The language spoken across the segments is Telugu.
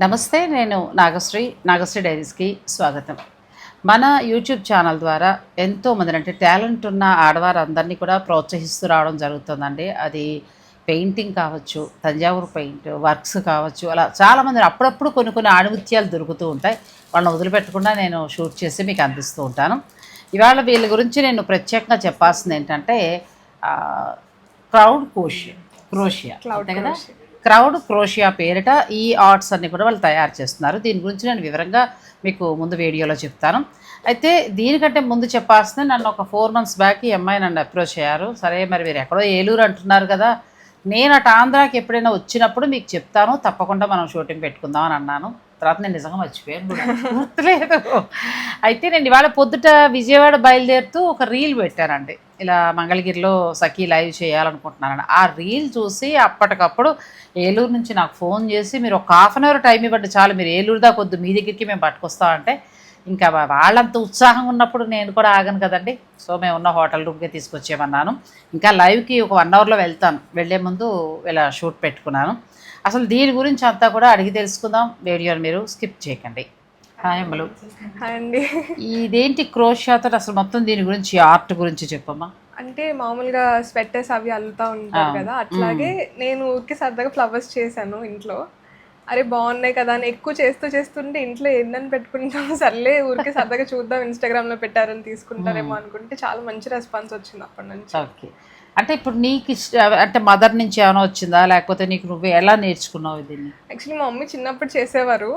నమస్తే నేను నాగశ్రీ నాగశ్రీ డైరీస్కి స్వాగతం. మన యూట్యూబ్ ఛానల్ ద్వారా ఎంతో మంది అంటే టాలెంట్ ఉన్న ఆడవారందరినీ కూడా ప్రోత్సహిస్తూ రావడం జరుగుతుందండి. అది పెయింటింగ్ కావచ్చు తంజావూరు పెయింట్ వర్క్స్ కావచ్చు అలా చాలామంది అప్పుడప్పుడు కొన్ని కొన్ని ఆణిముత్యాలు దొరుకుతూ ఉంటాయి. వాళ్ళని వదిలిపెట్టకుండా నేను షూట్ చేసి మీకు అందిస్తూ ఉంటాను. ఇవాళ వీళ్ళ గురించి నేను ప్రత్యేకంగా చెప్పాల్సింది ఏంటంటే క్రౌడ్ కోషియా క్రోషియా. అంతే కదా? క్రౌడ్ క్రోషియా పేరిట ఈ ఆర్ట్స్ అన్ని కూడా వాళ్ళు తయారు చేస్తున్నారు. దీని గురించి నేను వివరంగా మీకు ముందు వీడియోలో చెప్తాను. అయితే దీనికంటే ముందు చెప్పాల్సింది నన్ను ఒక ఫోర్ మంత్స్ బ్యాక్ ఈ అమ్మాయి నన్ను అప్రోచ్ అయ్యారు. సరే మరి మీరు ఎక్కడో ఏలూరు అంటున్నారు కదా. నేను అటు ఆంధ్రాకి ఎప్పుడైనా వచ్చినప్పుడు మీకు చెప్తాను తప్పకుండా మనం షూటింగ్ పెట్టుకుందాం అని అన్నాను. తర్వాత నేను నిజంగా మర్చిపోయాను గుర్తులేదు. అయితే నేను ఇవాళ పొద్దుట విజయవాడ బయలుదేరుతూ ఒక రీల్ పెట్టానండి. ఇలా మంగళగిరిలో సఖీ లైవ్ చేయాలనుకుంటున్నానండి ఆ రీల్ చూసి అప్పటికప్పుడు ఏలూరు నుంచి నాకు ఫోన్ చేసి మీరు ఒక హాఫ్ అన్ అవర్ టైం ఇవ్వండి చాలు. మీరు ఏలూరు దాకా వద్దు. మీ దగ్గరికి మేము పట్టుకొస్తామంటే ఇంకా వాళ్ళంత ఉత్సాహంగా ఉన్నప్పుడు నేను కూడా ఆగను కదండి. సో మేము ఉన్న హోటల్ రూమ్కే తీసుకొచ్చేమన్నాను ఇంకా లైవ్కి ఒక వన్ అవర్లో వెళ్తాను. వెళ్ళే ముందు ఇలా షూట్ పెట్టుకున్నాను. అసలు దీని గురించి అంతా కూడా అడిగి తెలుసుకుందాం. వీడియోని మీరు స్కిప్ చేయకండి. హాయ్ అమ్మలు హాయ్ అండి. ఇదేంటి క్రోషియాతో అసలు మొత్తం దీని గురించి ఆర్ట్ గురించి చెప్పమ్మా. అంటే మామూలుగా స్వెటర్స్ అవి అల్లుతా ఉంటారు కదా. అట్లాగే నేను ఊరికి సరదాగా ఫ్లవర్స్ చేశాను ఇంట్లో. అరే బాగున్నాయి కదా అని ఎక్కువ చేస్తూ చేస్తుంటే ఇంట్లో ఏందని పెట్టుకుంటాం? సర్లే ఊరికి సరదాగా చూద్దాం ఇన్స్టాగ్రామ్లో పెట్టారని తీసుకుంటారేమో అనుకుంటే చాలా మంచి రెస్పాన్స్ వచ్చింది అప్పటి నుంచి. ఓకే అంటే ఇప్పుడు నీకు ఇష్ట అంటే మదర్ నుంచి ఏమైనా వచ్చిందా? లేకపోతే నీకు నువ్వు ఎలా నేర్చుకున్నావు దీన్ని? యాక్చువల్లీ మా మమ్మీ చిన్నప్పుడు చేసేవారు.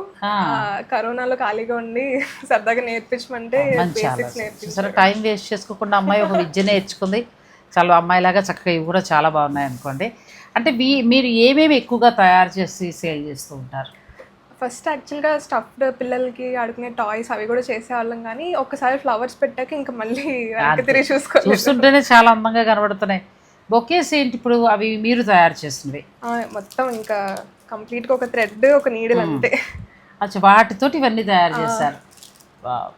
కరోనాలో ఖాళీగా ఉండి సరదాగా నేర్పించమంటే సరే టైం వేస్ట్ చేసుకోకుండా అమ్మాయి ఒక విద్య నేర్చుకుంది. చాలా అమ్మాయిలాగా చక్కగా ఇవి కూడా చాలా బాగున్నాయి అనుకోండి. అంటే మీరు ఏమేమి ఎక్కువగా తయారు చేసి సేల్ చేస్తూ ఉంటారు? ఫస్ట్ యాక్చువల్గా స్టఫ్డ్ పిల్లలకి ఆడుకునే టాయ్స్ అవి కూడా చేసేవాళ్ళం కానీ ఒక్కసారి ఫ్లవర్స్ పెట్టాక ఇంకా మళ్ళీ తిరిగి చూసుకోలేదు. చూస్తుంటేనే చాలా అందంగా కనబడుతున్నాయి. బొకేస్ ఏంటి ఇప్పుడు అవి మీరు తయారు చేసినవి? మొత్తం ఇంకా కంప్లీట్గా ఒక థ్రెడ్ ఒక నీడిల్ అంతే. అచ్చా వాటితోటి ఇవన్నీ తయారు చేశారు. వావ్.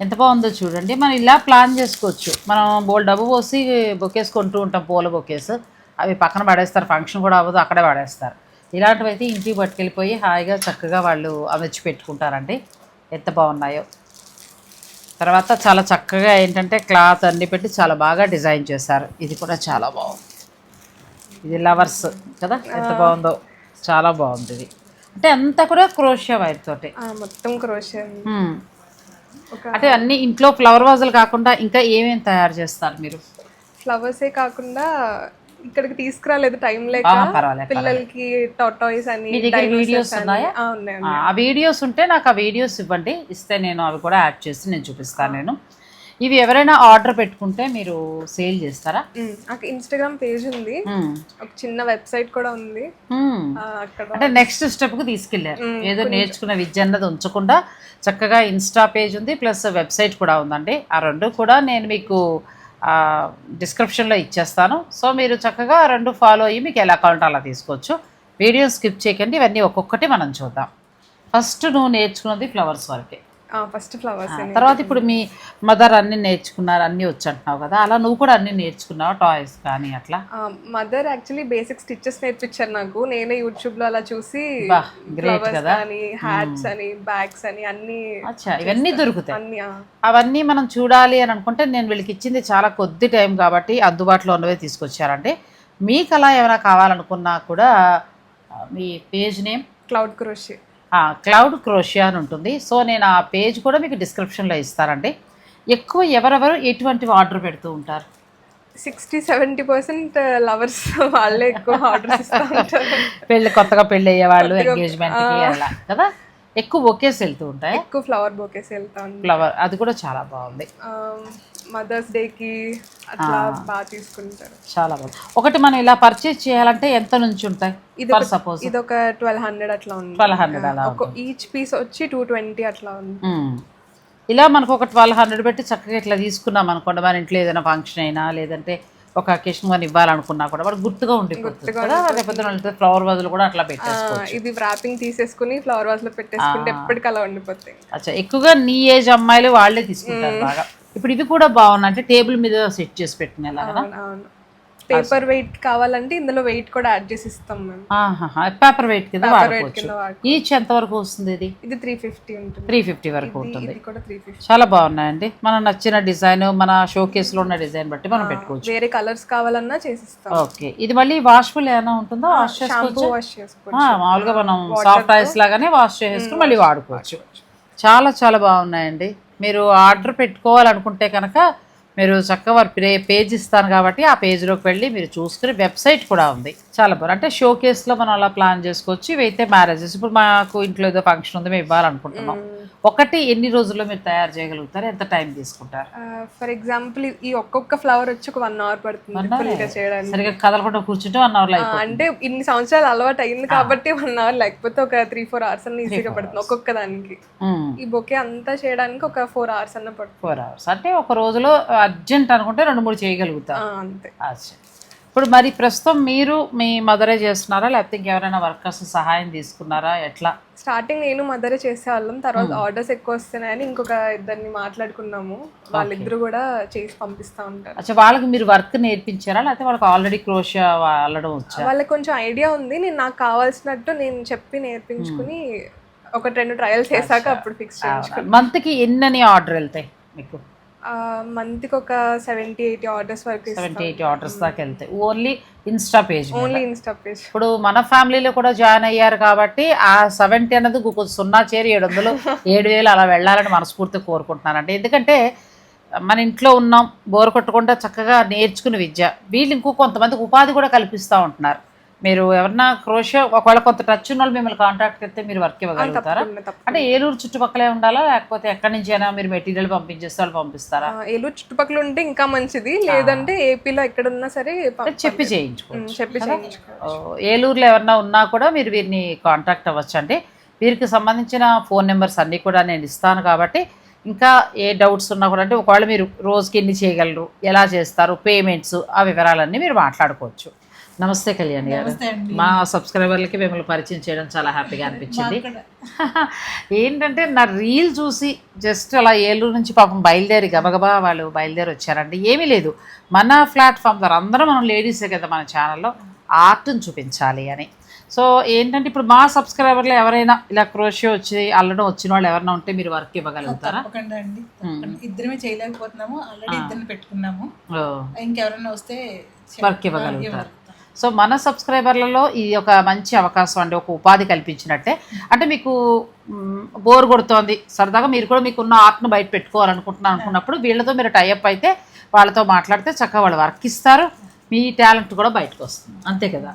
ఎంత బాగుందో చూడండి. మనం ఇలా ప్లాన్ చేసుకోవచ్చు. మనం బోల్ డబ్బు పోసి బొకేస్ కొంటూ ఉంటాం పూల బొకేస్. అవి పక్కన పడేస్తారు ఫంక్షన్ కూడా అవ్వదు అక్కడే పడేస్తారు. ఇలాంటివి అయితే ఇంటికి పట్టుకెళ్ళిపోయి హాయిగా చక్కగా వాళ్ళు అమర్చి పెట్టుకుంటారండి. ఎంత బాగున్నాయో. తర్వాత చాలా చక్కగా ఏంటంటే క్లాత్ అన్ని పెట్టి చాలా బాగా డిజైన్ చేశారు. ఇది కూడా చాలా బాగుంది. ఇది లవర్స్ కదా ఎంత బాగుందో. చాలా బాగుంది ఇది. అంటే అంతా కూడా క్రోషియా వైర్ తోటి. మొత్తం క్రోషే హ్మ్. ఒక అంటే అన్ని ఇంట్లో ఫ్లవర్ వాజులు కాకుండా ఇంకా ఏమేమి తయారు చేస్తారు మీరు? ఫ్లవర్సే కాకుండా ఇక్కడికి తీసుకురాలేదు టైం లేక పిల్లలకి టాయ్స్ అని మీ దగ్గర dinosaurs వీడియోస్. ఉన్నాయా? ఆ, వీడియోస్ ఉంటే నాకు ఆ వీడియోస్ ఇవ్వండి. ఇస్తే నేను అవి కూడా యాడ్ చేసి నేను చూపిస్తాను నేను. ఇవి ఎవరైనా ఆర్డర్ పెట్టుకుంటే మీరు సేల్ చేస్తారా? నాకు ఇన్స్టాగ్రామ్ పేజ్ ఉంది. ఒక చిన్న వెబ్సైట్ కూడా ఉంది. అంటే నెక్స్ట్ స్టెప్కి తీసుకెళ్ళారు. ఏదో నేర్చుకున్న విద్య అన్నది ఉంచకుండా చక్కగా ఇన్స్టా పేజ్ ఉంది ప్లస్ వెబ్సైట్ కూడా ఉందండి. ఆ రెండు కూడా నేను మీకు డిస్క్రిప్షన్లో ఇచ్చేస్తాను. సో మీరు చక్కగా రెండు ఫాలో అయ్యి మీకు ఎలా కావాలంటే అలా తీసుకోవచ్చు. వీడియో స్కిప్ చేయకండి. ఇవన్నీ ఒక్కొక్కటి మనం చూద్దాం. ఫస్ట్ నువ్వు నేర్చుకున్నది ఫ్లవర్స్ వరకే. ఫస్ట్ ఫ్లవర్స్ తర్వాత ఇప్పుడు మీ మదర్ అన్ని నేర్చుకున్నారు అన్నీ వచ్చి అంటున్నావు కదా అలా నువ్వు కూడా అన్ని నేర్చుకున్నావు టాయ్స్ కానీ అట్లా? మదర్ యాక్చువల్లీ బేసిక్ స్టిచెస్ నేర్పించారు నాకు. నేనే యూట్యూబ్లో అలా చూసి ఫ్లవర్స్ కదా. అని హ్యాట్స్ అని బ్యాగ్స్ అని అన్ని అచ్చా ఇవన్నీ దొరుకుతాయి. అవన్నీ మనం చూడాలి అని అనుకుంటే నేను వీళ్ళకి ఇచ్చింది చాలా కొద్ది టైం కాబట్టి అందుబాటులో ఉన్నవే తీసుకొచ్చారండి. మీకు అలా ఏమైనా కావాలనుకున్నా కూడా మీ page name cloud crochet cloud crochet అని ఉంటుంది. సో నేను ఆ పేజ్ కూడా మీకు డిస్క్రిప్షన్లో ఇస్తానండి. ఎక్కువ ఎవరెవరు ఎటువంటివి ఆర్డర్ పెడుతూ ఉంటారు? సిక్స్టీ సెవెంటీ పర్సెంట్ లవర్స్ వాళ్ళే ఎక్కువ ఆర్డర్స్ ఉంటారు. పెళ్ళి కొత్తగా పెళ్ళి అయ్యే వాళ్ళు ఎంగేజ్మెంట్కి అలా కదా? ఎక్కువ ఒకేసి వెళ్తూ ఉంటాయి? ఎక్కువ ఫ్లవర్ బొకేస్ వెళ్తాను ఫ్లవర్ అది కూడా చాలా బాగుంది. మదర్స్ డేకి అట్లా బాగా తీసుకుంటారు. చాలా బాగుంది. ఒకటి మనం ఇలా పర్చేజ్ చేయాలంటే ఎంత నుంచి ఉంటాయి? ఇది సపోజ్ ఇది ఒక ట్వెల్వ్ హండ్రెడ్ అట్లా ఉంది. ట్వెల్వ్ హండ్రెడ్ అలా ఒక ఈచ్ పీస్ వచ్చి టూ ట్వంటీ అట్లా ఉంది. ఇలా మనకు ఒక ట్వెల్వ్ హండ్రెడ్ పెట్టి చక్కగా ఇట్లా తీసుకున్నాం అనుకోండి మన ఇంట్లో ఏదైనా ఫంక్షన్ అయినా లేదంటే ఒక అకేషన్ కానీ ఇవ్వాలనుకున్నా కూడా వాడు గుర్తుగా ఉండిపోతుంది కదా. రేపొద్దున ఫ్లవర్ బదులు కూడా అట్లా పెట్టేసుకోవచ్చు. ఇది వ్రాపింగ్ తీసేసుకుని ఫ్లవర్ వాజ్లో పెట్టేసుకుంటే ఎప్పటికీ అలా ఉండిపోతాయి అచ్చా ఎక్కువగా నీ ఏజ్ అమ్మాయిలు వాళ్ళే తీసుకుంటారు బాగా. ఇప్పుడు ఇవి కూడా బాగున్నాయి. అంటే టేబుల్ మీద సెట్ చేసి పెట్టుకునేలా కదా అవును, అవును. పేపర్ వెయిట్ కావాలంటే ఇందులో వెయిట్ కూడా యాడ్ చేసి ఇస్తాం మేము. పేపర్ వెయిట్ కింద వాడుకోవచ్చు. ఈచ్ ఎంత వరకు వస్తుంది ఇది? ఇది త్రీ ఫిఫ్టీ ఉంటుంది. త్రీ ఫిఫ్టీ వరకు ఉంటుంది. ఇది చాలా బాగున్నాయండి. మన నచ్చిన డిజైన్ మన షో లో ఉన్న డిజైన్ బట్టి మనం పెట్టుకోవచ్చు. వేరే కలర్స్ కావాలన్నా చేసిస్తాం ఓకే. ఇది మళ్ళీ వాష్ఫుల్ ఏమైనా ఉంటుందో? వాష్ చేసుకోవచ్చు? వాష్ చేసుకోవచ్చు. మామూలుగా మనం సాఫ్ట్ ఐస్ లాగానే వాష్ చేసుకుని మళ్ళీ వాడుకోవచ్చు. చాలా చాలా బాగున్నాయండి. మీరు ఆర్డర్ పెట్టుకోవాలనుకుంటే కనుక మీరు చక్కగా వారి పేజ్ ఇస్తాను కాబట్టి ఆ పేజ్లోకి వెళ్ళి మీరు చూసుకుని వెబ్సైట్ కూడా ఉంది. చాలా బాగుంది. అంటే షో కేస్లో మనం అలా ప్లాన్ చేసుకోవచ్చు. ఇవైతే మ్యారేజెస్. ఇప్పుడు మాకు ఇంట్లో ఏదో ఫంక్షన్ ఉంది మేము ఇవ్వాలనుకుంటున్నాం. ఒకటి ఎన్ని రోజుల్లో మీరు తయారు చేయగలుగుతారు? ఎంత టైం తీసుకుంటారు? ఫర్ ఎగ్జాంపుల్ ఈ ఒక్కొక్క ఫ్లవర్ వచ్చి ఒక వన్ అవర్ పడుతుంది చేయడానికి. సరిగ్గా కదలకుండా కూర్చుంటే వన్ అవర్లో ఆ, అంటే ఇన్ని సంవత్సరాలు అలవాటు అయింది కాబట్టి వన్ అవర్ లేకపోతే ఒక త్రీ ఫోర్ అవర్స్ అన్న ఈజీగా పడుతుంది ఒక్కొక్క దానికి. ఈ బొకే అంతా చేయడానికి ఒక ఫోర్ అవర్స్ అన్న పడుతుంది. Four hours. అంటే ఒక రోజులో అర్జెంట్ అనుకుంటే రెండు మూడు చేయగలుగుతారు. ఆ, అంతే. ఇప్పుడు మరి ప్రస్తుతం మీరు మీ మదరే చేస్తున్నారా? లేకపోతే ఇంకెవరైనా వర్కర్స్ సహాయం తీసుకున్నారా? ఎట్లా? స్టార్టింగ్ నేను మదర్ చేసేవాళ్ళం. తర్వాత ఆర్డర్స్ ఎక్కువ వస్తున్నాయని ఇంకొక ఇద్దరిని మాట్లాడుకున్నాము. వాళ్ళిద్దరు కూడా చేసి పంపిస్తా ఉంటారు. అచ్చా వాళ్ళకి మీరు వర్క్ నేర్పించారా? లేకపోతే వాళ్ళకి ఆల్రెడీ క్రోషియా అల్లడం వచ్చా? వాళ్ళకి కొంచెం ఐడియా ఉంది. నేను నాకు కావాల్సినట్టు నేను చెప్పి నేర్పించుకుని ఒక రెండు ట్రయల్స్ చేశాక అప్పుడు ఫిక్స్ మంత్కి ఎన్నని ఆర్డర్ వెళ్తాయి మీకు? మంత్కి ఒక సెవెంటీ ఎయిటీ ఆర్డర్స్ వరకు సెవెంటీ ఎయిటీ ఆర్డర్స్ దాకా వెళ్తాయి only insta page only insta page. ఇప్పుడు మన ఫ్యామిలీలో కూడా జాయిన్ అయ్యారు కాబట్టి ఆ సెవెంటీ అన్నది కొంచెం సున్నా చేరి ఏడు వందలు ఏడు వేలు అలా వెళ్ళాలని మనస్ఫూర్తిగా కోరుకుంటున్నానండి. ఎందుకంటే మన ఇంట్లో ఉన్నాం బోర్ కొట్టకుండా చక్కగా నేర్చుకుని విద్య. వీళ్ళు ఇంకో కొంతమందికి ఉపాధి కూడా కల్పిస్తూ ఉంటున్నారు. మీరు ఎవరన్నా క్రోషియో ఒకవేళ కొంత టచ్ ఉన్న వాళ్ళు మిమ్మల్ని కాంటాక్ట్ అయితే మీరు వర్క్ ఇవ్వగలుగుతారా. అంటే ఏలూరు చుట్టుపక్కలే ఉండాలా? లేకపోతే ఎక్కడి నుంచి అయినా మీరు మెటీరియల్ పంపించేస్తే వాళ్ళు పంపిస్తారా? ఏలూరు చుట్టుపక్కల ఉంటే ఇంకా మంచిది. లేదంటే ఏపీలో ఎక్కడున్నా సరే చెప్పి చేయించుకోవచ్చు చెప్పి ఏలూరులో ఎవరన్నా ఉన్నా కూడా మీరు వీరిని కాంటాక్ట్ అవ్వచ్చండి వీరికి సంబంధించిన ఫోన్ నెంబర్స్ అన్నీ కూడా నేను ఇస్తాను కాబట్టి ఇంకా ఏ డౌట్స్ ఉన్నా కూడా అంటే ఒకవేళ మీరు రోజుకి ఎన్ని చేయగలరు ఎలా చేస్తారు పేమెంట్స్ ఆ వివరాలన్నీ మీరు మాట్లాడుకోవచ్చు. నమస్తే కళ్యాణ్ గారు. మా సబ్స్క్రైబర్లకి మిమ్మల్ని పరిచయం చేయడం చాలా హ్యాపీగా అనిపించింది. ఏంటంటే నా రీల్ చూసి జస్ట్ అలా ఏలూరు నుంచి పాపం బయలుదేరి గబగబా వాళ్ళు బయలుదేరి వచ్చారండి. ఏమీ లేదు. మన ప్లాట్ఫామ్ ద్వారా అందరం మనం లేడీసే కదా మన ఛానల్లో. ఆర్ట్ని చూపించాలి అని. సో ఏంటంటే ఇప్పుడు మా సబ్స్క్రైబర్లు ఎవరైనా ఇలా క్రోషియో వచ్చి అల్లడం వచ్చిన వాళ్ళు ఎవరైనా ఉంటే మీరు వర్క్ ఇవ్వగలుగుతారా? తప్పకుండా అండి. ఇద్దరమే చేయలేకపోతున్నాము. ఆల్రెడీ ఇద్దరిని పెట్టుకున్నాము. ఇంకెవరైనా వస్తే వర్క్ ఇవ్వగలుగుతారు. సో మన సబ్స్క్రైబర్లలో ఇది ఒక మంచి అవకాశం అండి ఒక ఉపాధి కల్పించినట్టే. అంటే మీకు బోర్ కొడుతోంది సరదాగా మీరు కూడా మీకు ఉన్న ఆర్ట్ను బయట పెట్టుకోవాలనుకుంటున్నాను అనుకున్నప్పుడు వీళ్ళతో మీరు టైఅప్ అయితే వాళ్ళతో మాట్లాడితే చక్కగా వాళ్ళు వర్క్ ఇస్తారు. మీ టాలెంట్ కూడా బయటకు వస్తుంది. అంతే కదా?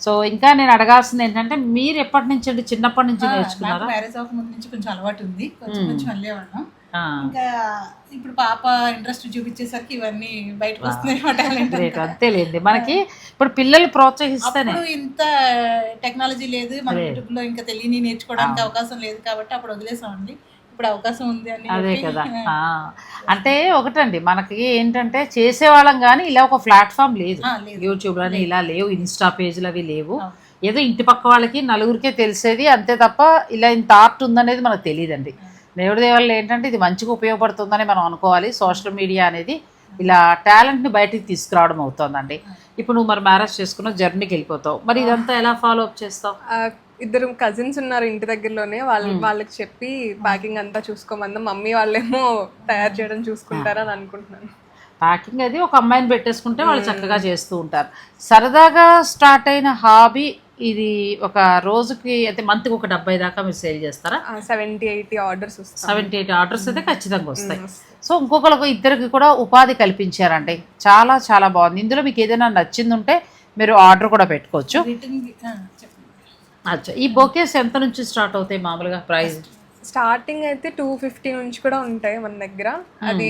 సో ఇంకా నేను అడగాల్సింది ఏంటంటే మీరు ఎప్పటి నుంచి అండి? చిన్నప్పటి నుంచి నేర్చుకున్నారా? మ్యారేజ్ అవ్వక ముందు నుంచి కొంచెం అలవాటు ఉంది. కొంచెం కొంచెం వెళ్ళేవాళ్ళం ఆ, ఇంకా ఇప్పుడు పాప ఇంట్రెస్ట్ చూపించేసరికి ఇవన్నీ బయటకు వస్తున్నాయి టాలెంట్ అంతేలేండి మనకి ఇప్పుడు పిల్లలు ప్రోత్సహిస్తేనే. అప్పుడు ఇంత టెక్నాలజీ లేదు మన యూట్యూబ్లో ఇంకా తెలియని నేర్చుకోవడానికి అవకాశం లేదు కాబట్టి అప్పుడు వదిలేసామండి. ఇప్పుడు అవకాశం ఉంది అని అదే కదా. అంటే ఒకటండి మనకి ఏంటంటే చేసేవాళ్ళం కానీ ఇలా ఒక ప్లాట్ఫామ్ లేదు. యూట్యూబ్ అని ఇలా లేవు ఇన్స్టా పేజ్లు అవి లేవు. ఏదో ఇంటి పక్క వాళ్ళకి నలుగురికే తెలిసేది అంతే తప్ప ఇలా ఇంత ఆర్ట్ ఉందనేది మనకు తెలియదండి. దేవుడి దేవాళ్ళు ఏంటంటే ఇది మంచిగా ఉపయోగపడుతుందని మనం అనుకోవాలి. సోషల్ మీడియా అనేది ఇలా టాలెంట్ని బయటికి తీసుకురావడం అవుతుందండి. ఇప్పుడు నువ్వు మరి మ్యారేజ్ చేసుకున్న జర్నీకి వెళ్ళిపోతావు. మరి ఇదంతా ఎలా ఫాలో అప్ చేస్తావు? ఇద్దరు కజిన్స్ ఉన్నారు ఇంటి దగ్గరలోనే. వాళ్ళ వాళ్ళకి చెప్పి ప్యాకింగ్ అంతా చూసుకోమందాం. మమ్మీ వాళ్ళేమో తయారు చేయడం చూసుకుంటారని అనుకుంటున్నాను. ప్యాకింగ్ అది ఒక అమ్మాయిని పెట్టేసుకుంటే వాళ్ళు చక్కగా చేస్తూ ఉంటారు. సరదాగా స్టార్ట్ అయిన హాబీ ఇది ఒక రోజుకి అయితే మంత్కి ఒక డెబ్బై దాకా మీరు సేల్ చేస్తారా? సెవెంటీ ఎయిటీ ఆర్డర్స్ వస్తాయి. సెవెంటీ ఎయిట్ ఆర్డర్స్ అయితే ఖచ్చితంగా వస్తాయి. సో ఇంకొకరికి ఇద్దరికి కూడా ఉపాధి కల్పించారండి. చాలా చాలా బాగుంది. ఇందులో మీకు ఏదైనా నచ్చింది ఉంటే మీరు ఆర్డర్ కూడా పెట్టుకోవచ్చు. అచ్చా. ఈ బొకేస్ ఎంత నుంచి స్టార్ట్ అవుతాయి మామూలుగా ప్రైస్? స్టార్టింగ్ అయితే టూ ఫిఫ్టీ నుంచి కూడా ఉంటాయి మన దగ్గర. అది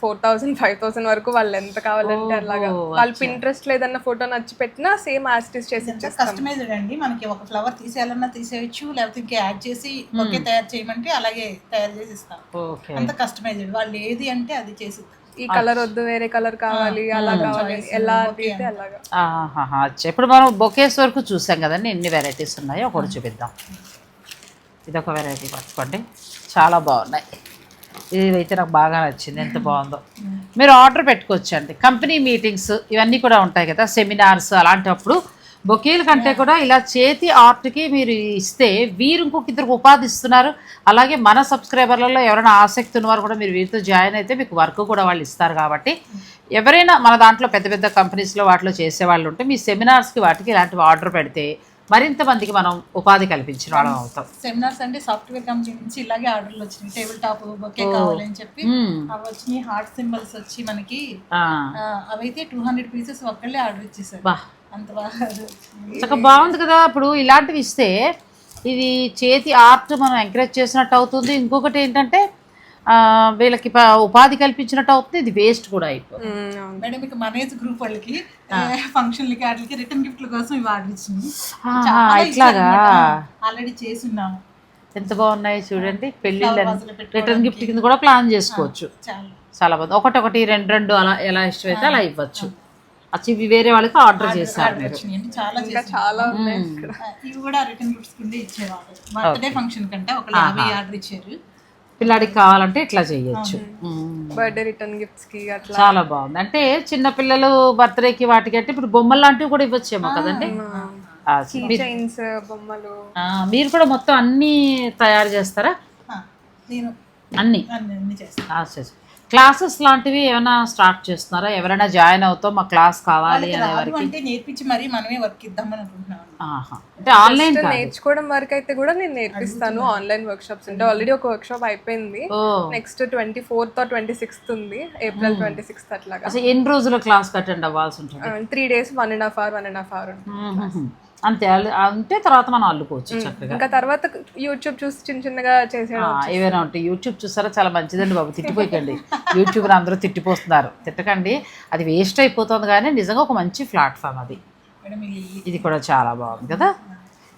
ఫోర్ థౌసండ్ ఫైవ్ థౌసండ్ వరకు వాళ్ళు ఎంత కావాలంటే అలాగా. వాళ్ళు ఇంట్రెస్ట్ లేదన్న ఫోటో నచ్చి పెట్టినా సేమ్ యాస్టిస్ చేసి కస్టమైజ్డ్ అండి. మనకి ఒక ఫ్లవర్ తీసేయాలన్నా తీసేయచ్చు లేకపోతే ఇంకా యాడ్ చేసి ఒకే తయారు చేయమంటే అలాగే తయారు చేసి ఇస్తాం. ఓకే. అంత కస్టమైజ్డ్ వాళ్ళు ఏది అంటే అది చేసి. ఈ కలర్ వద్దు వేరే కలర్ కావాలి అలా కావాలి ఎలా అడిగితే అలాగా. ఆహాహా, అచ్చా. ఇప్పుడు మనం బొకేస్ వరకు చూసాం కదండి ఎన్ని వెరైటీస్ ఉన్నాయో ఒకటి చూపిద్దాం. ఇది ఒక వెరైటీ పట్టుకోండి. చాలా బాగున్నాయి. ఇది అయితే నాకు బాగా నచ్చింది. ఎంత బాగుందో. మీరు ఆర్డర్ పెట్టుకోవచ్చు అండి కంపెనీ మీటింగ్స్ ఇవన్నీ కూడా ఉంటాయి కదా సెమినార్స్ అలాంటప్పుడు. బొకేల కంటే కూడా ఇలా చేతి ఆర్ట్కి మీరు ఇస్తే వీరు ఇంకొక ఇద్దరికి ఉపాధి ఇస్తున్నారు. అలాగే మన సబ్స్క్రైబర్లలో ఎవరైనా ఆసక్తి ఉన్నవారు కూడా మీరు వీరితో జాయిన్ అయితే మీకు వర్క్ కూడా వాళ్ళు ఇస్తారు కాబట్టి. ఎవరైనా మన దాంట్లో పెద్ద పెద్ద కంపెనీస్లో వాటిలో చేసే వాళ్ళు ఉంటే మీ సెమినార్స్కి వాటికి ఇలాంటివి ఆర్డర్ పెడితే మరింత మందికి మనం ఉపాధి కల్పించిన వాళ్ళం అవుతాం. సెమినార్స్ అంటే సాఫ్ట్వేర్ కంపెనీ నుంచి ఇలాగే ఆర్డర్లు వచ్చినాయి. టేబుల్ టాప్ బొకే కావాలని చెప్పి మ్మ్. అవి వచ్చినాయి. హార్ట్ సింబల్స్ వచ్చి మనకి అవైతే టూ హండ్రెడ్ పీసెస్ ఒక్కళ్ళే ఆర్డర్ ఇచ్చేసారు. బా. అంత బాగా బాగుంది కదా. ఇప్పుడు ఇలాంటివి ఇస్తే ఇది చేతి ఆర్ట్ మనం ఎంకరేజ్ చేసినట్టు అవుతుంది. ఇంకొకటి ఏంటంటే వీళ్ళకి ఉపాధి కల్పించినట్టు అవుతుంది ఇది వేస్ట్ కూడా అయిపోతుంది. మేడం ఇక మన ఏజ్ గ్రూప్ వాళ్ళకి ఫంక్షన్లకి వాటికి రిటర్న్ గిఫ్ట్ల కోసం ఇవి ఆర్డర్ ఇచ్చింది ఇట్లాగా? ఆల్రెడీ చేసి ఉన్నాము ఎంత బాగున్నాయి చూడండి పెళ్ళిళ్ళని పెట్టుకోవడానికి. రిటర్న్ గిఫ్ట్ కింద కూడా ప్లాన్ చేసుకోవచ్చు. చాలా. బాగుంది. ఒకటి ఒకటి రెండు రెండు అలా ఎలా ఇష్టమైతే అలా ఇవ్వచ్చు. వచ్చి ఇవి వేరే వాళ్ళకి ఆర్డర్ చేశారు మీరు. చాలా. చాలా ఇవి కూడా రిటర్న్ గిఫ్ట్స్ కింద ఇచ్చేవాళ్ళు. బర్త్డే ఫంక్షన్ కంటే ఒక యాభై ఆర్డర్ ఇచ్చారు. పిల్లాడికి కావాలంటే ఇట్లా చేయొచ్చు. బర్త్డే రిటర్న్ గిఫ్ట్స్కి అట్లా. చాలా బాగుంది. అంటే చిన్న పిల్లలు బర్త్డేకి వాటికి అంటే ఇప్పుడు బొమ్మలు లాంటివి కూడా ఇవ్వచ్చేమో కదండి? చైన్స్ బొమ్మలు. మీరు కూడా మొత్తం అన్నీ తయారు చేస్తారా? నేను. అన్నీ? అన్ని చేస్తాను. క్లాసెస్ లాంటివి ఏమైనా స్టార్ట్ చేస్తున్నారా? ఎవరైనా జాయిన్ అవుతాం మా క్లాస్ కావాలి అంటే నేర్పించి మరీ మనమే వర్క్ ఇద్దామని అనుకుంటున్నాను. ఆహా. అంటే ఆన్లైన్ నేర్చుకోవడం వరకు అయితే కూడా నేను నేర్పిస్తాను ఆన్లైన్ వర్క్ షాప్స్ అంటే ఆల్రెడీ ఒక వర్క్ షాప్ అయిపోయింది. Next twenty fourth twenty sixth ఉంది. ఏప్రిల్ ట్వంటీ సిక్స్త్ అట్లాగా. అసలు ఎన్ని రోజుల క్లాస్ అటెండ్ అవ్వాల్సి ఉంటుంది? Three days one and half hour one and half hour. అంతే. అంతే తర్వాత మనం అల్లుకోవచ్చు చక్కగా. ఇంకా తర్వాత యూట్యూబ్ చూసి చిన్న చిన్నగా చేసేయడం ఆ, ఏవైనా ఉంటాయి. యూట్యూబ్ చూసారా? చాలా మంచిదండి బాబు. తిట్టిపోయకండి. యూట్యూబ్ అందరూ తిట్టిపోతున్నారు తిట్టకండి. అది వేస్ట్ అయిపోతుంది కానీ నిజంగా ఒక మంచి ప్లాట్ఫామ్ అది. ఇది కూడా చాలా బాగుంది కదా?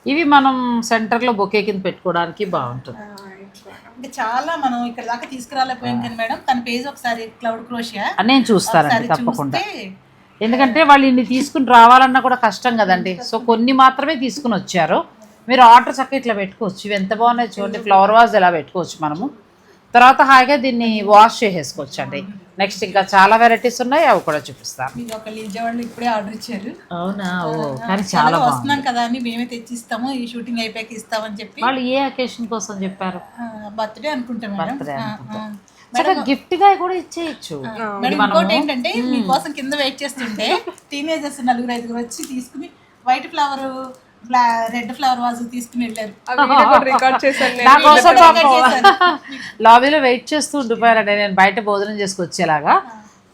ఇవి మనం సెంటర్లో బొకే కింద పెట్టుకోవడానికి బాగుంటుంది. అంటే చాలా మనం ఇక్కడ దాకా తీసుకురాలేకపోయాం కానీ మేడం తన పేజ్ ఒకసారి క్లౌడ్ క్రోషియా? నేను చూస్తానండి తప్పకుండా. ఎందుకంటే వాళ్ళు ఇన్ని తీసుకుని రావాలన్నా కూడా కష్టం కదండి. సో కొన్ని మాత్రమే తీసుకుని వచ్చారు. మీరు ఆర్డర్ చక్క ఇట్లా పెట్టుకోవచ్చు. ఇవి ఎంత బాగున్నాయి చూడండి. ఫ్లవర్ వాజ్ ఇలా పెట్టుకోవచ్చు మనము? తర్వాత హాయిగా దీన్ని వాష్ చేసేసుకోవచ్చు అండి నెక్స్ట్ ఇంకా చాలా వెరైటీస్ ఉన్నాయి అవి కూడా చూపిస్తాను. మీకు ఒక విజయవాడలో ఇప్పుడే ఆర్డర్ ఇచ్చారు. అవునా? ఓ కానీ చాలా బాగుంది. వస్తున్నాం కదా అని మేమే తెచ్చిస్తాము ఈ షూటింగ్ అయిపోయాక ఇస్తామని చెప్పి. వాళ్ళు ఏ అకేషన్ కోసం చెప్పారు? బర్త్డే అనుకుంటాం. ఆ. చక్కగా గిఫ్ట్గా కూడా ఇచ్చేయచ్చు. మేడం ఇంకోటి ఏంటంటే మీకోసం కింద వెయిట్ చేస్తుంటే టీనేజర్స్ నలుగురు ఐదుగురు వచ్చి తీసుకుని white flower red flower vase తీసుకుని వెళ్ళారు. లాబీలో వెయిట్ చేస్తూ ఉండిపోయారండి. నేను బయట భోజనం చేసుకొచ్చేలాగా.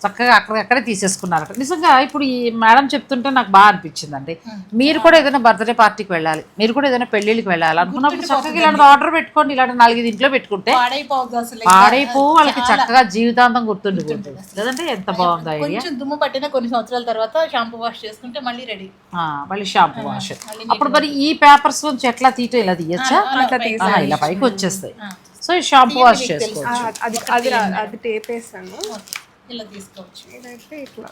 చక్కగా అక్కడక్కడే తీసేసుకున్నారట నిజంగా ఇప్పుడు ఈ మేడం చెప్తుంటే నాకు బాగా అనిపించిందండి. మీరు కూడా ఏదైనా బర్త్డే పార్టీకి వెళ్ళాలి. మీరు కూడా ఏదైనా పెళ్ళిళ్ళకి వెళ్ళాలి. అనుకున్నప్పుడు చక్కగా ఇలాంటి ఆర్డర్ పెట్టుకోండి. ఇలాంటి నాలుగైదు ఇంట్లో పెట్టుకుంటే పాడైపోవద్దు అసలు. పాడైపో వాళ్ళకి చక్కగా జీవితాంతం గుర్తుండిపోతుంది. లేదంటే ఎంత బాగుంది ఐడియా? కొంచెం దుమ్ము పట్టిన కొన్ని సంవత్సరాల తర్వాత షాంపూ వాష్ చేసుకుంటే మళ్ళీ రెడీ. మళ్ళీ షాంపూ వాష్. అప్పుడు మరి ఈ పేపర్స్ నుంచి ఎట్లా తీయటం? ఇలా తీయచ్చా? ఇలా పైకి వచ్చేస్తాయి. సో షాంపూ వాష్ చేసుకోవచ్చు. అది టేప్ వేసాను ఇలా తీసుకోవచ్చు. ఇదైతే ఇట్లా.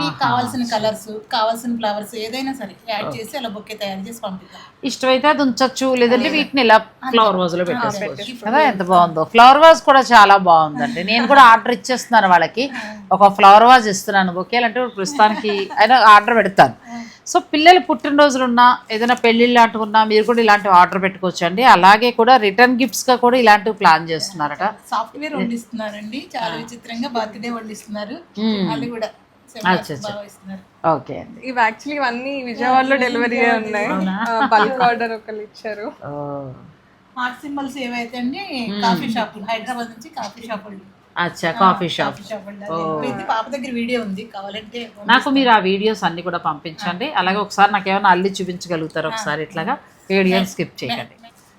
మీకు కావాల్సిన కలర్స్ కావాల్సిన ఫ్లవర్స్ ఏదైనా సరే యాడ్ చేసి అలా బొకే తయారు చేసి పంపిద్దాం. ఇష్టమైతే అది ఉంచొచ్చు లేదంటే వీటిని ఇలా ఫ్లవర్ వాజ్లో పెట్టేసుకోవచ్చు. కదా ఎంత బాగుందో. ఫ్లవర్ వాజ్ కూడా చాలా బాగుందండి. నేను కూడా ఆర్డర్ ఇచ్చేస్తున్నాను వాళ్ళకి. ఒక ఫ్లవర్ వాజ్ ఇస్తున్నాను. బొకేలు అంటే ప్రస్తుతానికి అయినా ఆర్డర్ పెడతాను. సో పిల్లలు పుట్టినరోజులు ఉన్నా ఏదైనా పెళ్ళిళ్ళు లాంటివి ఉన్నా మీరు కూడా ఇలాంటివి ఆర్డర్ పెట్టుకోవచ్చు అండి అలాగే కూడా రిటర్న్ గిఫ్ట్స్గా కూడా ఇలాంటివి ప్లాన్ చేస్తున్నారట. సాఫ్ట్వేర్ వండిస్తున్నారండి చాలా విచిత్రంగా బర్త్డే వండిస్తున్నారు వాళ్ళు కూడా బాగా ఇస్తున్నారు. ఓకే అండి. ఇవి యాక్చువల్లీ ఇవన్నీ విజయవాడలో డెలివరీ ఉన్నాయి. బల్క్ ఆర్డర్ ఒకళ్ళు ఇచ్చారు. హార్ట్ సింబల్స్ ఏవైతే అండి కాఫీ షాపులు హైదరాబాద్ నుంచి కాఫీ షాపులు అచ్చా కాఫీ షాప్. పాప దగ్గర వీడియో ఉంది కావాలంటే నాకు మీరు ఆ వీడియోస్ అన్ని కూడా పంపించండి. అలాగే ఒకసారి నాకు ఏమైనా అల్లి చూపించగలుగుతారు ఒకసారి ఇట్లాగా? వీడియోని స్కిప్ చేయకండి.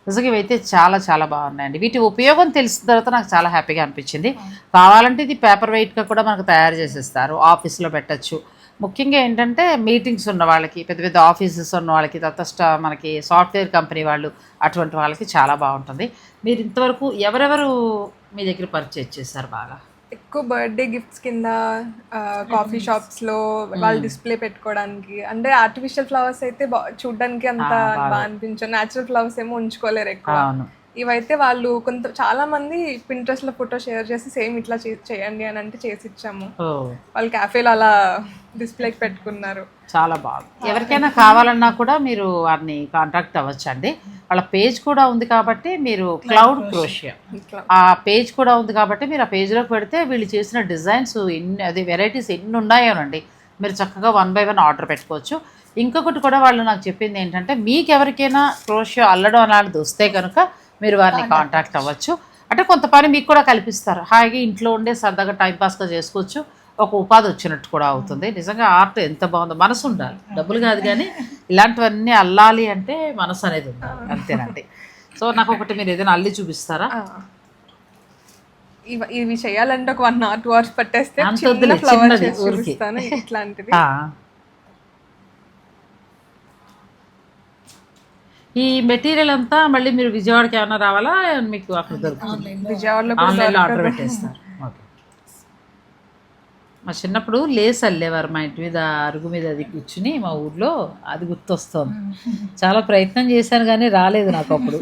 నిజంగా ఇవైతే చాలా చాలా బాగున్నాయండి. వీటి ఉపయోగం తెలిసిన తర్వాత నాకు చాలా హ్యాపీగా అనిపించింది. కావాలంటే ఇది పేపర్ వెయిట్గా కూడా మనకు తయారు చేసేస్తారు. ఆఫీస్లో పెట్టచ్చు. ముఖ్యంగా ఏంటంటే మీటింగ్స్ ఉన్న వాళ్ళకి పెద్ద పెద్ద ఆఫీసెస్ ఉన్న వాళ్ళకి తర్వాత మనకి సాఫ్ట్వేర్ కంపెనీ వాళ్ళు అటువంటి వాళ్ళకి చాలా బాగుంటుంది. మీరు ఇంతవరకు ఎవరెవరు మీ దగ్గర పర్చేజ్ చేశారు బాగా? ఎక్కువ బర్త్డే గిఫ్ట్స్ కింద కాఫీ షాప్స్లో వాళ్ళు డిస్ప్లే పెట్టుకోవడానికి. అంటే ఆర్టిఫిషియల్ ఫ్లవర్స్ అయితే చూడ్డానికి అంత బాగా. అనిపించదు న్యాచురల్ ఫ్లవర్స్ ఏమో ఉంచుకోలేరు ఎక్కువ. ఇవైతే వాళ్ళు కొంత చాలా మంది పింట్రెస్ట్లో ఫోటో షేర్ చేసి సేమ్ ఇట్లా చేయండి అని అంటే చేసి ఇచ్చాము వాళ్ళు క్యాఫేలో అలా డిస్ప్లేకి పెట్టుకున్నారు. చాలా బాగుంది. ఎవరికైనా కావాలన్నా కూడా మీరు వారిని కాంటాక్ట్ అవ్వచ్చండి. వాళ్ళ పేజ్ కూడా ఉంది కాబట్టి మీరు క్లౌడ్ క్రోషియా ఆ పేజ్ కూడా ఉంది కాబట్టి మీరు ఆ పేజ్లోకి పెడితే వీళ్ళు చేసిన డిజైన్స్ ఎన్ని అది వెరైటీస్ ఎన్ని ఉన్నాయోనండి మీరు చక్కగా వన్ బై వన్ ఆర్డర్ పెట్టుకోవచ్చు. ఇంకొకటి కూడా వాళ్ళు నాకు చెప్పింది ఏంటంటే మీకు ఎవరికైనా క్రోషియా అల్లడం అలాంటిది వస్తే కనుక మీరు వారిని కాంటాక్ట్ అవ్వచ్చు. అంటే కొంత పని మీకు కూడా కల్పిస్తారు. హాయిగా ఇంట్లో ఉండే సరదాగా టైంపాస్గా చేసుకోవచ్చు. ఒక ఉపాధి వచ్చినట్టు కూడా అవుతుంది. నిజంగా ఆర్ట్ ఎంత బాగుందో మనసు ఉండాలి. డబ్బులు కాదు కానీ ఇలాంటివన్నీ అల్లాలి అంటే మనసు అనేది ఉండాలి. అంతేనండి. సో నాకు ఒకటి మీరు ఏదైనా అల్లి చూపిస్తారా. ఇవ- చేయాలంటే ఒక వన్ అవర్ టూ అవర్స్ పట్టేస్తే అంత చిన్న వద్దులే, ఫ్లవర్ చిన్నది చేసి ఊరికే. చూపిస్తాను ఇట్లాంటిది ఆ. ఈ మెటీరియల్ అంతా మళ్ళీ మీరు విజయవాడకి ఏమైనా రావాలా? మీకు అక్కడ దొరుకుతుంది. విజయవాడలో కూడా ఆన్లైన్లో ఆర్డర్ పెట్టేస్తారు. ఓకే. మా చిన్నప్పుడు లేస్ అల్లేవారు మా ఇంటి మీద అరుగు మీద అది కూర్చుని మా ఊర్లో. అది గుర్తొస్తుంది. చాలా ప్రయత్నం చేశాను కానీ రాలేదు నాకు అప్పుడు.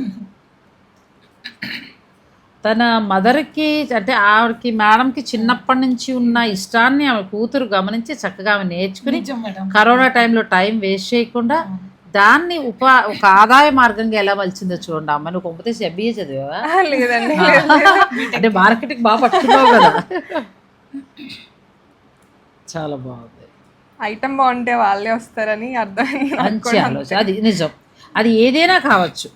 తన మదర్కి అంటే ఆవిడకి మేడంకి చిన్నప్పటి నుంచి ఉన్న ఇష్టాన్ని ఆమె కూతురు గమనించి చక్కగా ఆమె నేర్చుకుని కరోనా టైంలో టైం వేస్ట్ చేయకుండా దాన్ని ఉపా ఒక ఆదాయ మార్గంగా ఎలా మలిచిందో చూడండి. అమ్మ నువ్వు కొంపతీసి ఎంబీఏ చదివావా? ఆ, లేదండి లేదు, లేదు. అంటే మార్కెటింగ్ బాగా పట్టుకున్నావు కదా. చాలా బాగుంది. ఐటమ్ బాగుంటే వాళ్ళే వస్తారని అర్థమైంది నాకు మంచి. ఆలోచన. అది నిజం. అది ఏదైనా కావచ్చు.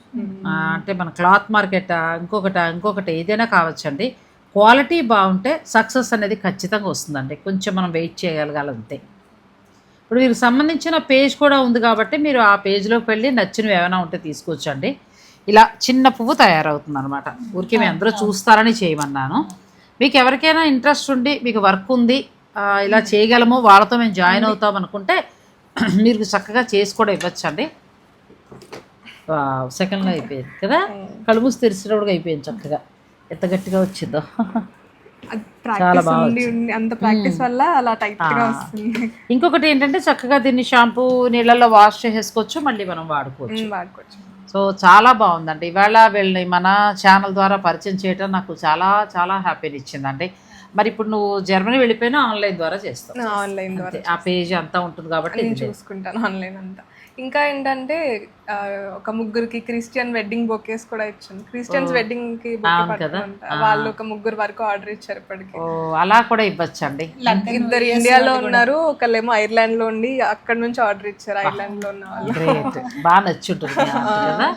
అంటే మన క్లాత్ మార్కెట్ ఇంకొకట ఇంకొకటి ఏదైనా కావచ్చు అండి క్వాలిటీ బాగుంటే సక్సెస్ అనేది ఖచ్చితంగా వస్తుందండి. కొంచెం మనం వెయిట్ చేయగలగాలి అంతే ఇప్పుడు మీకు సంబంధించిన పేజ్ కూడా ఉంది కాబట్టి మీరు ఆ పేజ్లోకి వెళ్ళి నచ్చినవి ఏమైనా ఉంటే తీసుకోవచ్చండి ఇలా చిన్న పువ్వు తయారవుతుంది అనమాట ఊరికి మీ అందరూ చూస్తారని చేయమన్నాను. మీకు ఎవరికైనా ఇంట్రెస్ట్ ఉండి మీకు వర్క్ ఉంది ఇలా చేయగలము వాళ్ళతో మేము జాయిన్ అవుతాం అనుకుంటే మీరు చక్కగా చేసి కూడా ఇవ్వచ్చండి. సెకండ్లో అయిపోయింది కదా? కళ్ళు మూసి తెరిచినప్పుడు అయిపోయింది చక్కగా. ఎంత గట్టిగా వచ్చిందో. ప్రాక్టీస్ ఉండి ఉండి అంత ప్రాక్టీస్ వల్ల అలా టైట్గా వస్తుంది. ఇంకొకటి ఏంటంటే చక్కగా దీన్ని షాంపూ నీళ్ళల్లో వాష్ చేసేసుకోవచ్చు మళ్ళీ మనం వాడుకోవచ్చు. సో చాలా బాగుందండి. ఇవాళ వీళ్ళని మన ఛానల్ ద్వారా పరిచయం చేయడం నాకు చాలా చాలా హ్యాపీని ఇచ్చిందండి మరి ఇప్పుడు నువ్వు జర్మనీ వెళ్ళిపోయినా ఆన్లైన్ ద్వారా చేస్తావు. ఆన్లైన్ ద్వారా. ఆ పేజ్ అంతా ఉంటుంది కాబట్టి. చూసుకుంటాను ఆన్లైన్ అంతా. ఇంకా ఏంటంటే ఒక ముగ్గురికి క్రిస్టియన్ వెడ్డింగ్ బొకేస్ కూడా ఇచ్చాను క్రిస్టియన్స్ వెడ్డింగ్కి. వాళ్ళు ఒక ముగ్గురు వరకు ఆర్డర్ ఇచ్చారు ఇప్పటికి. ఓ అలా కూడా ఇవ్వచ్చండి. ఇద్దరు ఇండియాలో ఉన్నారు ఒకళ్ళేమో ఐర్లాండ్లో ఉండి అక్కడ నుంచి ఆర్డర్ ఇచ్చారు ఐర్లాండ్లో ఉన్న వాళ్ళు. గ్రేట్. బాగా నచ్చుంటుంది కదా.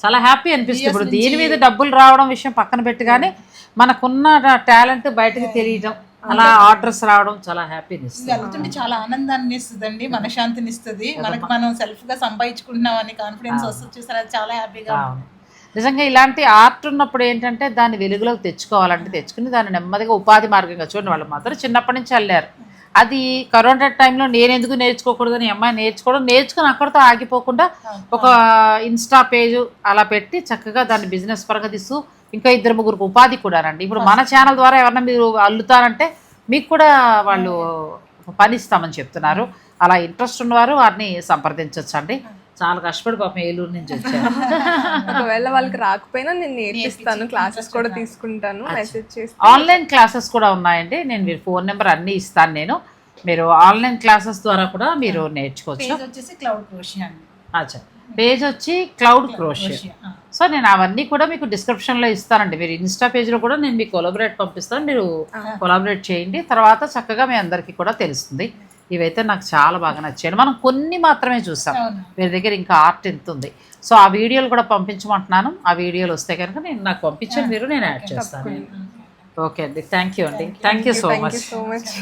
చాలా హ్యాపీ అనిపిస్తుంది. ఇప్పుడు దీని మీద డబ్బులు రావడం విషయం పక్కన పెట్టి కానీ మనకున్న టాలెంట్ బయటకు తెలియడం అలా ఆర్డర్స్ రావడం చాలా హ్యాపీని ఇస్తుంది వెళ్తుంటే చాలా ఆనందాన్ని ఇస్తుందండి మనశ్శాంతిని ఇస్తుంది మనకు మనం సెల్ఫ్గా సంపాదించుకుంటున్నాం అని కాన్ఫిడెన్స్ వస్తుంది చూసారు అది చాలా హ్యాపీగా. నిజంగా ఇలాంటి ఆర్ట్ ఉన్నప్పుడు ఏంటంటే దాన్ని వెలుగులోకి తెచ్చుకోవాలంటే తెచ్చుకుని దాన్ని నెమ్మదిగా ఉపాధి మార్గంగా చూడండి. వాళ్ళ మదర్ చిన్నప్పటి నుంచి వెళ్ళారు అది కరోనా టైంలో నేను ఎందుకు నేర్చుకోకూడదని ఈ అమ్మాయి నేర్చుకోవడం నేర్చుకుని అక్కడితో ఆగిపోకుండా ఒక ఇన్స్టా పేజ్ అలా పెట్టి చక్కగా దాన్ని బిజినెస్ పరంగా తీస్తూ ఇంకా ఇద్దరు ముగ్గురికి ఉపాధి కూడా రండి. ఇప్పుడు మన ఛానల్ ద్వారా ఎవరన్నా మీరు అల్లుతారంటే మీకు కూడా వాళ్ళు పని ఇస్తామని చెప్తున్నారు. అలా ఇంట్రెస్ట్ ఉన్నవారు వారిని సంప్రదించవచ్చండి చాలా కష్టపడి పాపం ఏలూరు నుంచి వచ్చారు. ఒకవేళ వాళ్ళకి రాకపోయినా నేను నేర్పిస్తాను. క్లాసెస్ కూడా తీసుకుంటాను. మెసేజ్ చేసి ఆన్లైన్ క్లాసెస్ కూడా ఉన్నాయండి. నేను మీరు ఫోన్ నెంబర్ అన్నీ ఇస్తాను నేను. మీరు ఆన్లైన్ క్లాసెస్ ద్వారా కూడా మీరు నేర్చుకోవచ్చు. పేజ్ వచ్చేసి క్లౌడ్ అచ్చా. పేజ్ వచ్చి క్లౌడ్ క్రోషియా. సో నేను అవన్నీ కూడా మీకు డిస్క్రిప్షన్లో ఇస్తానండి. మీరు ఇన్స్టా పేజ్లో కూడా నేను మీకు కొలాబరేట్ పంపిస్తాను. మీరు కొలాబరేట్ చేయండి. తర్వాత చక్కగా మీ అందరికీ కూడా తెలుస్తుంది. ఇవైతే నాకు చాలా బాగా నచ్చాయి మనం కొన్ని మాత్రమే చూసాం. వీరి దగ్గర ఇంకా ఆర్ట్ ఎంత ఉంది. సో ఆ వీడియోలు కూడా పంపించమంటున్నాను. ఆ వీడియోలు వస్తే కనుక నేను నాకు పంపించండి మీరు నేను యాడ్ చేస్తాను. ఓకే అండి. థ్యాంక్ యూ అండి. Thank you so thank much you so much